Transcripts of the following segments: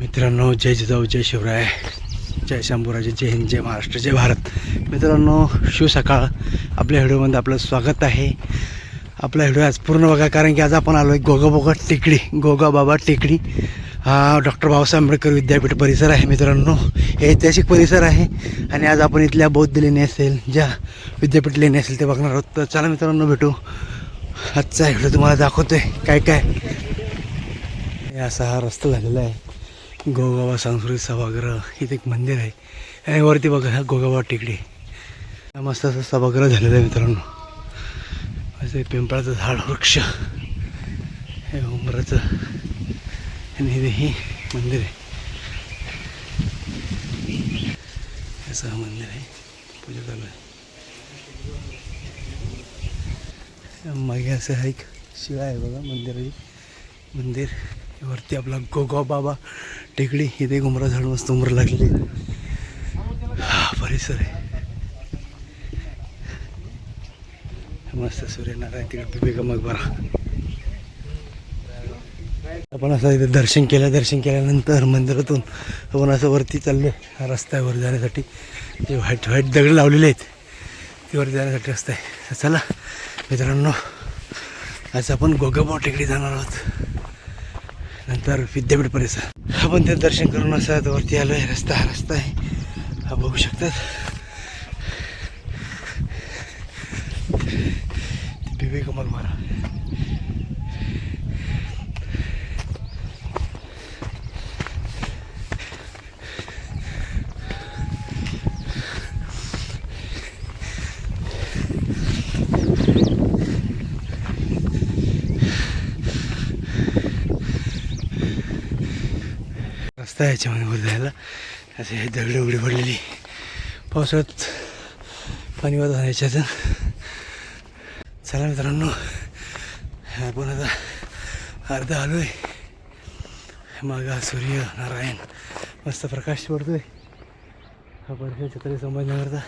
मित्रांनो जय जिजाऊ जय शिवराय जय शंभूराजे जय हिंद जय महाराष्ट्र जय भारत. मित्रांनो शिव सकाळ आपल्या व्हिडिओमध्ये आपलं स्वागत आहे. आपला व्हिडिओ आज पूर्ण बघा कारण की आज आपण आलो आहे गोगाबोगा टेकडी गोगाबाबा टेकडी. हा डॉक्टर बाबासाहेब आंबेडकर विद्यापीठ परिसर आहे मित्रांनो. हे ऐतिहासिक परिसर आहे. आणि आज आपण इथल्या बौद्ध लेणी असेल ज्या विद्यापीठ लेणी असेल ते बघणार आहोत. तर चला मित्रांनो भेटू. आजचा व्हिडिओ तुम्हाला दाखवतोय. काय काय? हे असा हा रस्ता झालेला आहे. गोगावा सांस्कृतिक सभागृह इथे एक मंदिर आहे. आणि वरती बघा ह्या गोगावा टेकडी. हा मस्त असं सभागृह झालेलं आहे मित्रांनो. असं पिंपळाचं झाड वृक्ष. हे उमराचं आणि हे हे मंदिर आहे. असं हा मंदिर आहे. पूजा चालू आहे. मागे असं एक शिळा आहे बघा मंदिराची. मंदिर. वरती आपला गोगाव बाबा टेकडी इथे घुमरा झाड मस्त उमर लागली हा परिसर आहे. मस्त सूर्यनारायण तिकडे बिबिका मकबरा आपण असं इथे दर्शन केलं दर्शन केल्यानंतर मंदिरातून आपण असं वरती चाललो रस्त्यावर आहे जाण्यासाठी. जे व्हाईट व्हाईट दगड लावलेले आहेत ते वर जाण्यासाठी रस्ता आहे. चला मित्रांनो आज आपण गोगाबाव टेकडी जाणार आहोत. तर विद्यापीठ परिसर. आपण ते दर्शन करून असं वरती आलो आहे रस्ता हा रस्ता आहे. हा बघू शकतात. बिबी कमल मारा रस्ता आहे याच्यामध्ये वर जायला. असे हे दगड उघडी पडलेली. पावसाळ्यात पाणी वाद आहे याच्यातून चला मित्रांनो आपण आता अर्धा आलो आहे मागा सूर्य नारायण मस्त प्रकाश पडतोय. हा परिसर छत्रपती संभाजीनगरचा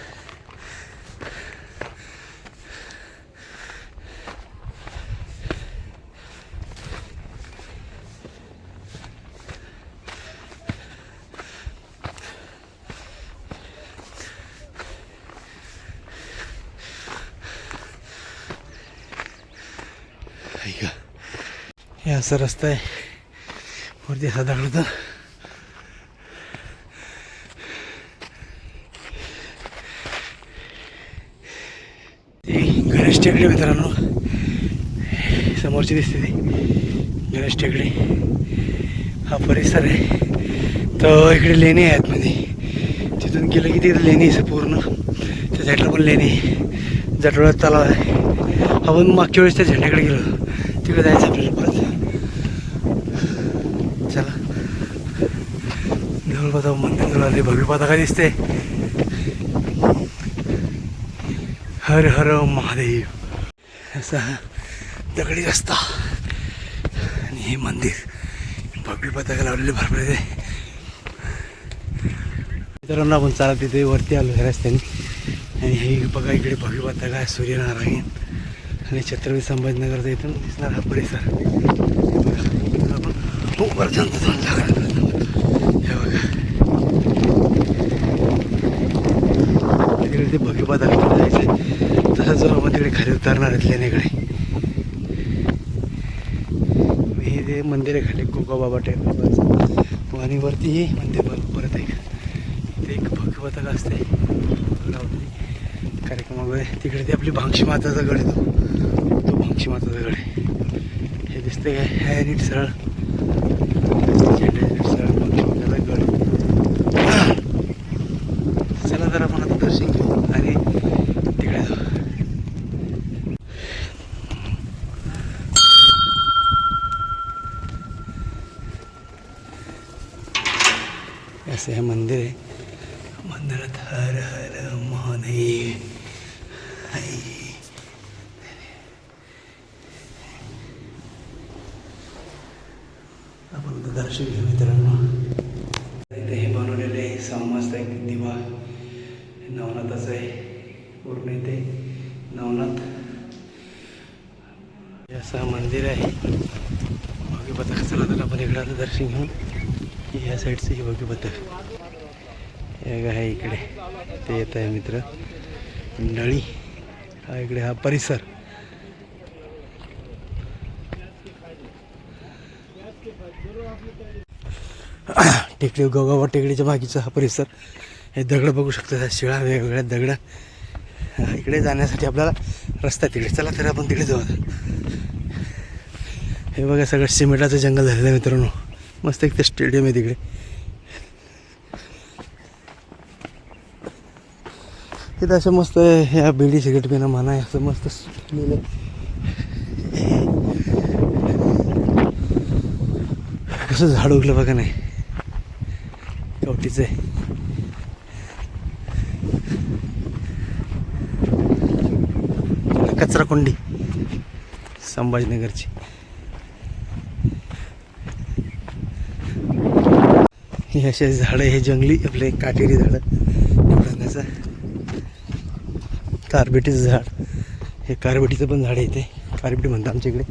ऐका हे असा रस्ता आहे वरती असा दगड गणेश टेकडी मित्रांनो. समोरची दिसते ती. गणेश टेकडी. हा परिसर आहे. तर इकडे लेणी आहेत मध्ये तिथून गेलं की तिथे लेणी आहे पूर्ण. त्या साईडला पण लेणी आहे. जटोळ्यात तलाव आहे. आपण मागच्या वेळेस त्या झेंड्याकडे गेलो. तिकडे जायचं आपल्याला परत चला जवळपास मंदिर जवळ आले. भव्य पताका दिसते. हर हर महादेव. असा दगडी रस्ता. आणि हे मंदिर भव्य पताका लावलेले भरपूर आहे. मित्रांनो आपण चालत तिथे वरती आलो ह्या रस्त्याने. आणि हे बघा इकडे भव्य पताका आहे सूर्यनारायण. आणि छत्रपती संभाजीनगरचा इथून दिसणार हा परिसर. बघा. आपण हो वरच्यानं जाऊन लागणार हे बघा तिकडे ते भव्य पताका जायचं. तसंच जर आपण तिकडे खाली उतरणार आहेत लेण्याकडे हे ते मंदिर आहे खाली कोकोबाबा टेम्पल आणि वरती हे मंदिर बघ परत एक ते एक भव्य पताका असते कार्यक्रम कार्यक्रमामध्ये तिकडे ते आपली भांगशी माताचा गड आहे तो. तो भांगशी माताचा गड आहे. हे दिसतंय काय? हे नीट सरळ झेंडा नीट सरळ भांगशी माताचा गड चला तर आपण आता दर्शन घेऊ आणि तिकडे जाऊ असं हे मंदिर आहे मंदिरात हर हर महादेव आपण दर्शन घेऊ मित्रांनो इथे हे बनवलेलं आहे समस्त एक दिवा। नवनाथाचं आहे पूर्ण इथे नवनाथ। असं मंदिर आहे मागे पता चला तर आपण इकडं आता दर्शन घेऊन ह्या साईडचं हे बघू बघ. हे आहे इकडे. ते येत आहे मित्र. नळी हा इकडे हा परिसर. टेकडी गोगावा टेकडीच्या मागीचा हा परिसर. हे दगड बघू शकतो शिळा वेगवेगळ्या दगड. इकडे जाण्यासाठी आपल्याला रस्ता तिकडे. चला तर आपण तिकडे जाऊ हे बघा सगळं सिमेंटाचं जंगल झालेलं आहे मित्रांनो. मस्त एक ते स्टेडियम आहे तिकडे. इथं असं मस्त ह्या बिडी सिगरेट पिणं म्हणा आहे, असं मस्त लिहिलं कसं झाड उगलं बघा नाही. कवटीचं आहे. कचरा कोंडी संभाजीनगरची. हे असे झाडं हे जंगली आपले काटेरी झाडं. रंगाचं कारबेटीचं झाड. हे कारबेटीचं पण झाड आहे इथे. कारबेटी म्हणतात आमच्या इकडे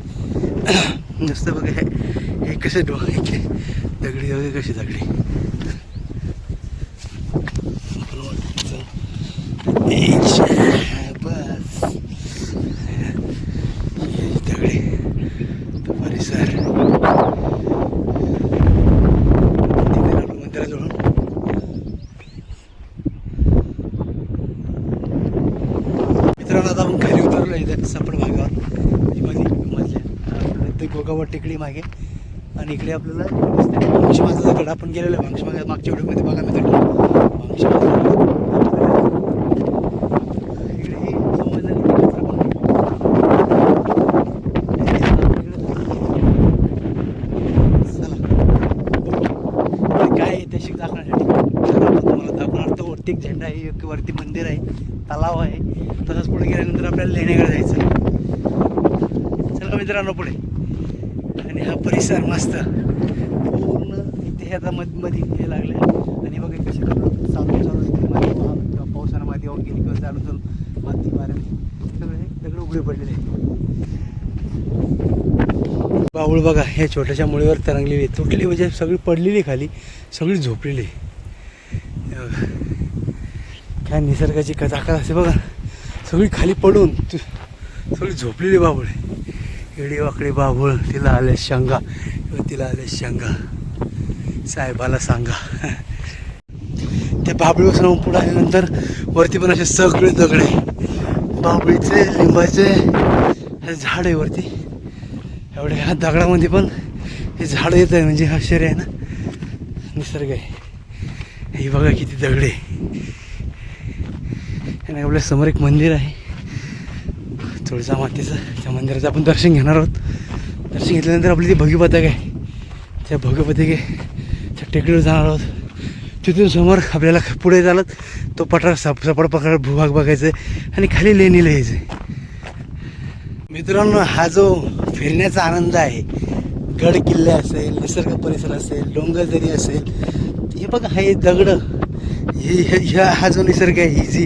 नुसतं बघा हे. हे कसे डोळे हे दगडी वगैरे कशी दगडी एक, बस हे दगडी तो परिसर तिथे आलो मंदिराजवळ आता आपण खाली उतरलो इथं सपड भागावर. म्हणजे मध्ये मधल्या म्हणजे, ते गोगावर टेकडी मागे. आणि इकडे आपल्याला भांगशीमाचा दगड आपण गेलेलो आहे. भांगशीमा मागच्या व्हिडिओमध्ये बघा मित्रांनो. भांगशीमाचा इकडे हे संभाजीनगर इकडे कचरा पण चला काय आहे ते शिक दाखवण्यासाठी चला आपण तुम्हाला दाखवणार तो वरती एक झेंडा आहे एक वरती मंदिर आहे तलाव आहे. तसंच पुढे गेल्यानंतर आपल्याला लेण्याकडे जायचं. चला मित्रांनो पुढे. आणि हा परिसर मस्त. पूर्ण इथे हे मध्ये मध्ये हे लागले आणि बघा कशी चालू चालू इथे माती पहा किंवा पावसानं माती वाहून गेली किंवा चालू चालू माती मारली. सगळे दगड उघडे पडलेले आहे बाऊळ बघा ह्या छोट्याशा मुळीवर तरंगलेली आहे. तुटलेली म्हणजे सगळी पडलेली खाली. सगळी झोपलेली काय निसर्गाची का ताकद असते बघा. सगळी खाली पडून सगळी झोपलेली बाबूळ आहे. एडी वाकडी बाबळ तिला आले शेंगा तिला आले शेंगा. साहेबाला सांगा. त्या बाबळीपासून पुढे आल्यानंतर वरती पण असे सगळे दगड आहे बाबळीचे लिंबाचे हे झाड आहे वरती. एवढ्या ह्या दगडामध्ये पण हे झाड येत आहे म्हणजे आश्चर्य आहे ना. निसर्ग आहे. हे बघा किती दगडे आणि आपल्यासमोर एक मंदिर आहे. तुळजा मातेचं. त्या मंदिराचं आपण दर्शन घेणार आहोत. दर्शन घेतल्यानंतर आपली ती भगी पथक आहे त्या भगी पथके त्या टेकडीवर जाणार आहोत. तिथून समोर आपल्याला पुढे चालत तो पठार सप सपाट पठार भूभाग बघायचा आहे आणि खाली लेणीला यायचं आहे. मित्रांनो हा जो फिरण्याचा आनंद आहे गड किल्ले असेल निसर्ग परिसर असेल डोंगरदरी असेल हे बघा हे दगडं. ही हे- ह्या हा जो निसर्ग आहे ही जी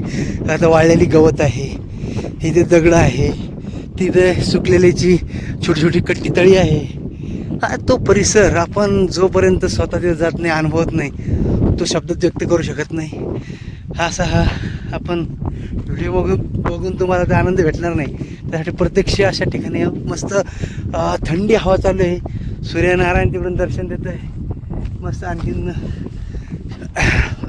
आता वाळलेली गवत आहे ही जे दगडं आहे तिथे सुकलेली जी छोटी छोटी कट्टी तळी आहे हा तो परिसर आपण जोपर्यंत स्वतः तिथे जात नाही अनुभवत नाही तो शब्दात व्यक्त करू शकत नाही. हा असा हा आपण व्हिडिओ बघून बघून तुम्हाला ते आनंद भेटणार नाही. त्यासाठी प्रत्यक्ष अशा ठिकाणी मस्त थंडी हवा चालू आहे. सूर्यनारायण तिकडून दर्शन देत आहे. मस्त आणखीन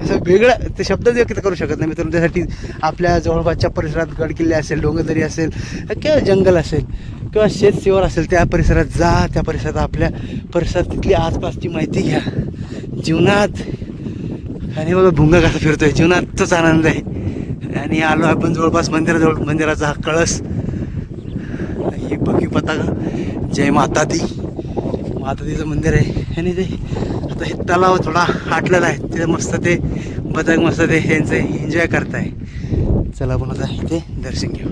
असं वेगळं ते शब्द व्यक्त करू शकत नाही मित्रांनो. त्यासाठी आपल्या जवळपासच्या परिसरात गडकिल्ले असेल डोंगरदरी असेल किंवा जंगल असेल किंवा शेतसेवर असेल त्या परिसरात जा त्या परिसरात आपल्या परिसरात तिथली आसपासची माहिती घ्या. जीवनात आणि बघा भुंगा कसा फिरतोय. जीवनात तोच आनंद आहे. आणि आलो आपण जवळपास मंदिराजवळ. मंदिराचा हा कळस. ही बघी पताका. जय माता दी. माता दीचं मंदिर आहे. आणि ते आता हे तलाव थोडा आटलेला आहे. तिथे मस्त ते बदक मस्त ते यांचे एन्जॉय करताय. चला आपण आता इथे दर्शन घेऊ.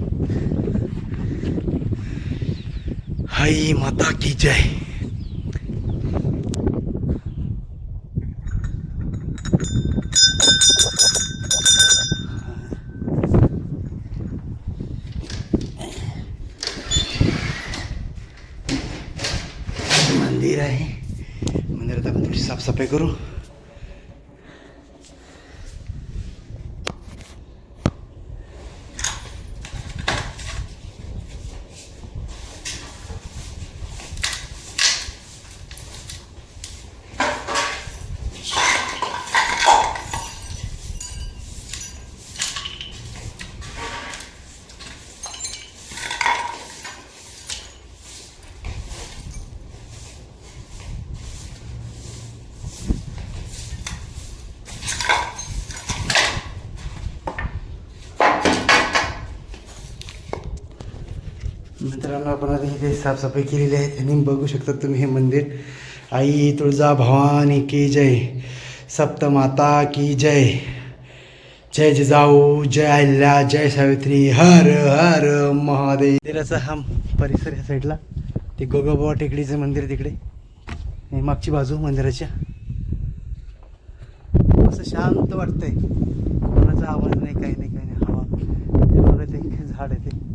हई माता की जय. मंदिर आहे मंदिरात आपण थोडी साफसफाई करू मित्रांनो आपण आता इथे साफसफाई केलेली आहे आणि बघू शकता तुम्ही हे मंदिर. आई तुळजा भवानी की जय. सप्तमाता की जय. जय जिजाऊ जय अल्ला जय सावित्री. हर हर महादेव. मंदिराचा हा परिसर या साईडला. ते गोगोबाबा टेकडीचं मंदिर तिकडे. आणि मागची बाजू मंदिराच्या. असं शांत वाटतंय. कोणाचा आवाज नाही काही नाही काही नाही. हवा. ते बघा ते झाड आहे ते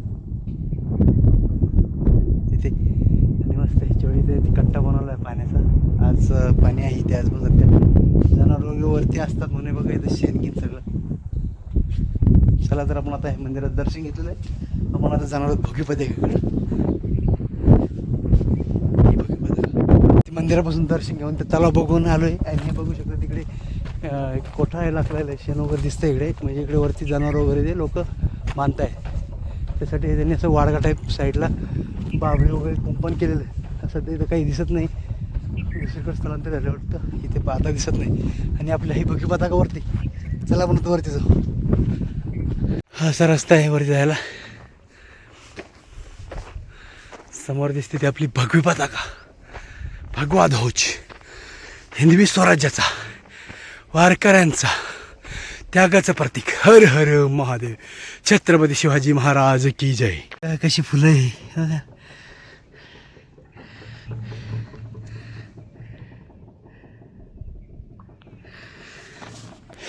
तिथे आणि मस्त ह्याच्यावेळी कट्टा बनवला आहे पाण्याचा. आज पाणी आहे इथे आज पण सध्या जनावर वगैरे वरती असतात म्हणून बघा इथं शेणगीन सगळं. चला तर आपण आता हे मंदिरात दर्शन घेतलेलं आहे. आपण आता जाणार आहोत भोगीपदेकडे मंदिरापासून दर्शन घेऊन ते तलाव बघून आलोय. आणि हे बघू शकतो तिकडे एक कोठा आहे लागलेला आहे. शेण वगैरे दिसतं इकडे. म्हणजे इकडे वरती जनावर वगैरे ते लोक मानत आहेत त्यासाठी त्यांनी असं वाडगा टाईप साईडला बाबळी वगैरे कुंपण केलेलं आहे. सध्या इथं काही दिसत नाही. दुसरीकडे स्थलांतर झालं वाटतं इथे पाहता दिसत नाही. आणि आपल्या ही बघी पताकावरती. चला आपण आता वरती जाऊ. हा असा रस्ता आहे वरती जायला. समोर दिसते ती आपली भगवी पताका. भगवा ध्वज हिंदवी स्वराज्याचा. वारकऱ्यांचा. त्यागाचं प्रतीक. हर हर महादेव. छत्रपती शिवाजी महाराज की जय. कशी फुलं आहे हो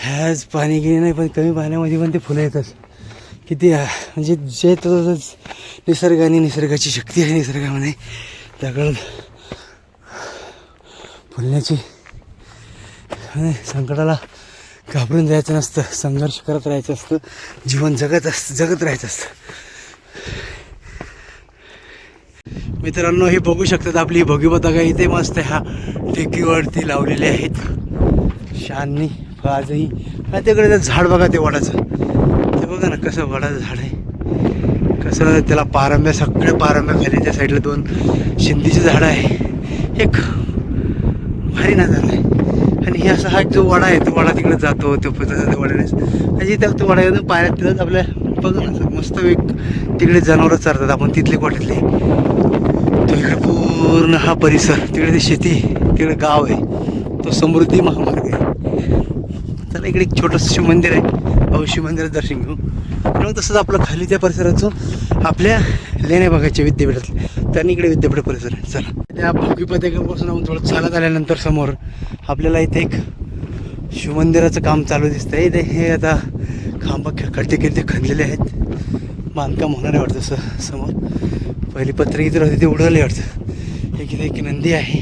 ह्याच पाणी गेले नाही पण कमी पाण्यामध्ये पण ते फुलं येतात. किती म्हणजे जे तो निसर्गाने निसर्गाची शक्ती आहे निसर्गामध्ये. त्याकडं फुलण्याची आणि संकटाला घाबरून जायचं नसतं संघर्ष करत राहायचं असतं जीवन जगत असतं जगत राहायचं असतं. मित्रांनो हे बघू शकतात आपली भगी पताका इथे मस्त ह्या टेकीवरती लावलेले आहेत. शाननी. आजही. आणि तिकडे ते झाड बघा ते वडाचं. ते बघा ना कसं वडाचं झाड आहे. कसं त्याला पारंब्या सगळे पारंब्या खाली त्या साईडला दोन शिंदीचे झाडं आहे. एक भारी नजारा आहे. आणि हे असा हा जो वडा आहे तो वडा तिकडे जातो तो त्या वड्याने आणि त्या तो वडा येतो पाण्यात तिथंच आपल्या बघा ना मस्त एक तिकडे जनावरं चरतात आपण तिथले कोट्यातले तो इकडे पूर्ण हा परिसर तिकडे ती शेती तिकडे गाव आहे. तो समृद्धी महामार्ग आहे. चला इकडे एक छोटंसं शिवमंदिर आहे. अहो शिवमंदिरात दर्शन घेऊ. आणि मग तसंच आपलं खाली त्या परिसराचं आपल्या लेण्या भागाच्या विद्यापीठात त्यांनी इकडे विद्यापीठ परिसर आहे. चला. त्या भोगी आपण थोडं चालत आल्यानंतर समोर आपल्याला इथे एक शिवमंदिराचं काम चालू दिसतंय. इथे हे आता खांब खडते किती खणलेले आहेत. बांधकाम होणार आहे वाटतं असं समोर. पहिली पत्रे इथे होती ते उडवले वाटतं. एक इथे एक नंदी आहे.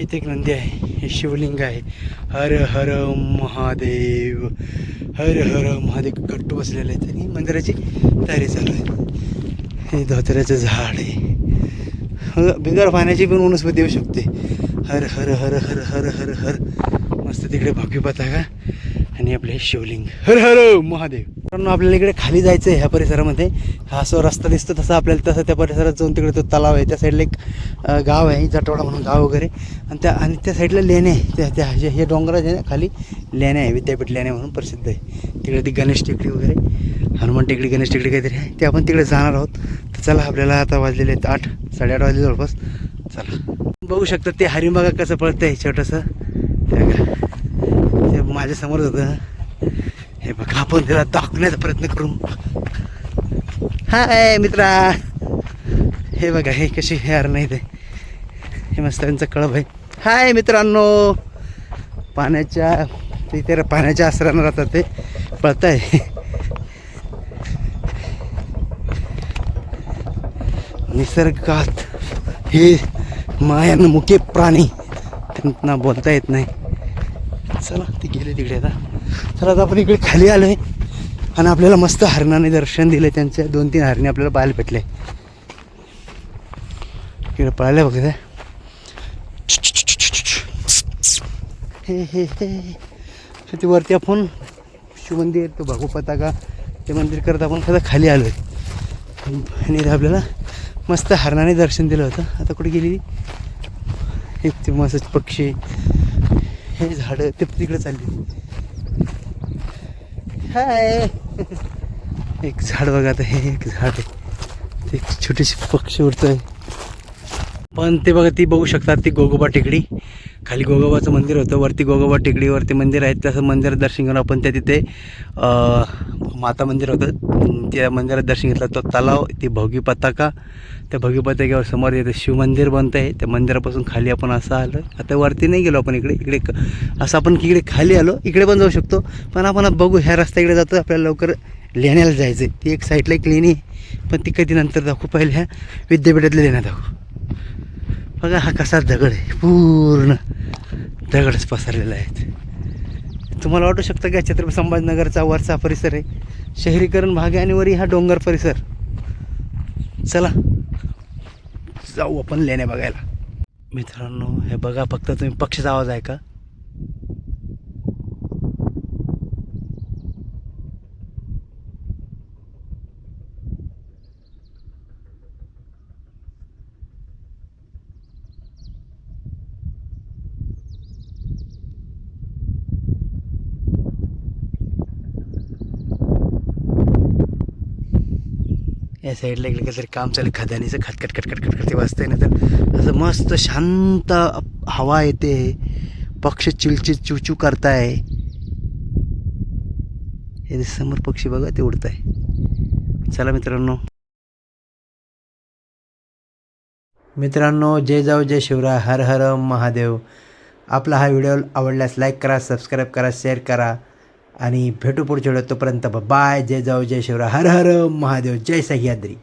इथे एक नंदी आहे. हे शिवलिंग आहे. हर हर महादेव हर हर महादेव कट्टू बसलेले आहेत. आणि मंदिराची तयारी चालू आहे. हे धोत्र्याचं झाड आहे. ह- बिगर पाण्याची पण वनस्पती येऊ शकते. हर हर हर हर हर हर हर. मस्त तिकडे भगवी पताका आणि आपले शिवलिंग. हर हर महादेव. मित्रांनो आपल्याला इकडे खाली जायचं आहे ह्या परिसरामध्ये. हा असं रस्ता दिसतो तसा आपल्याला तसं त्या परिसरात जाऊन तिकडे तो तलाव आहे. त्या साईडला एक गाव आहे जटवाडा म्हणून गाव वगैरे. आणि त्या आणि त्या साईडला लेणे आहे. त्या त्या हे डोंगराच्या खाली लेणे आहे विद्यापीठ लेणे म्हणून प्रसिद्ध आहे. तिकडे ती गणेश टेकडी वगैरे हनुमान टेकडी गणेश टेकडी काहीतरी आहे. ते आपण तिकडे जाणार आहोत. तर चला आपल्याला आता वाजलेले आहेत आठ साडेआठ वाजले जवळपास. चला. बघू शकता ते हरिण कसं पळतं आहे छोटंसं. ते माझ्यासमोरच होतं. हे बघा आपण त्याला दाखवण्याचा प्रयत्न करू. हाय मित्रा. हे बघा हे कशी हे नाही ते. हे मस्त त्यांचं कळब आहे. हाय मित्रांनो. पाण्याच्या तिथे पाण्याच्या आसरानं राहतात ते. पळत आहे निसर्गात हे मायान मुके प्राणी. त्यांना बोलता येत नाही. चला ती गेले तिकडे आता. तर आता आपण इकडे खाली आलो आहे आणि आपल्याला मस्त हरणाने दर्शन दिले त्यांचे. दोन तीन हरणे आपल्याला पाहायला भेटले इकडे पळाले बघ हे हे हे. ते वरती आपण शिवमंदिर तो भागू पताका ते मंदिर करत आपण कदा खाली आलो आहे आणि आपल्याला मस्त हरणाने दर्शन दिलं होतं. आता कुठे गेली एक ते मस्त पक्षी. हे झाडं ते तिकडे चालली. हाय. एक झाड बघा आता हे एक झाड आहे. ते छोटीशी पक्षी उडतोय. पण ते बघा ती बघू शकतात ती गोगोबा टेकडी. खाली गोगोबाचं मंदिर होतं वरती गोगोबा टेकडीवरती मंदिर आहे तसं मंदिरात दर्शन घेऊन आपण त्या तिथे माता मंदिर होतं. त्या मंदिरात दर्शन घेतलं. तो तलाव ती भोगी पताका. त्या भोगी पताक्यावर समोर येतं शिवमंदिर बनतं आहे त्या मंदिरापासून खाली आपण असं आलं. आता वरती नाही गेलो आपण इकडे. इकडे क- असं आपण इकडे खाली आलो. इकडे पण जाऊ शकतो. पण आपण आता बघू ह्या रस्त्याकडे जातो आपल्याला लवकर लेण्याला जायचं आहे ती एक साईडला एक लेणी पण ती कधी नंतर दाखवू पहिल्या ह्या? विद्यापीठातल्या लेण्या दाखवू. बघा हा कसा दगड आहे. पूर्ण दगडच पसरलेला आहे. तुम्हाला वाटू शकतं की छत्रपती संभाजीनगरचा वरचा परिसर आहे. शहरीकरण भाग आणि वरी हा डोंगर परिसर. चला जाऊ आपण लेण्या बघायला. मित्रांनो हे बघा फक्त तुम्ही पक्षीचा आवाज आहे या साईडला इकडे काहीतरी काम चालू खदानीचं खदानीचं खटखट खटखट खटखट ते वाजतंय ना तर असं मस्त शांत हवा येते. पक्षी चिलचिल चुचू करताय. हे समोर पक्षी बघा ते उडत आहे चला मित्रांनो. मित्रांनो जय जाऊ जय शिवराय हर हर महादेव. आपला हा व्हिडिओ आवडल्यास लाईक करा सबस्क्राईब करा शेअर करा. आणि भेटू पुढच्या वेळेत तोपर्यंत बाय जय जाऊ जय शिवराय. हर हर महादेव जय सह्याद्री.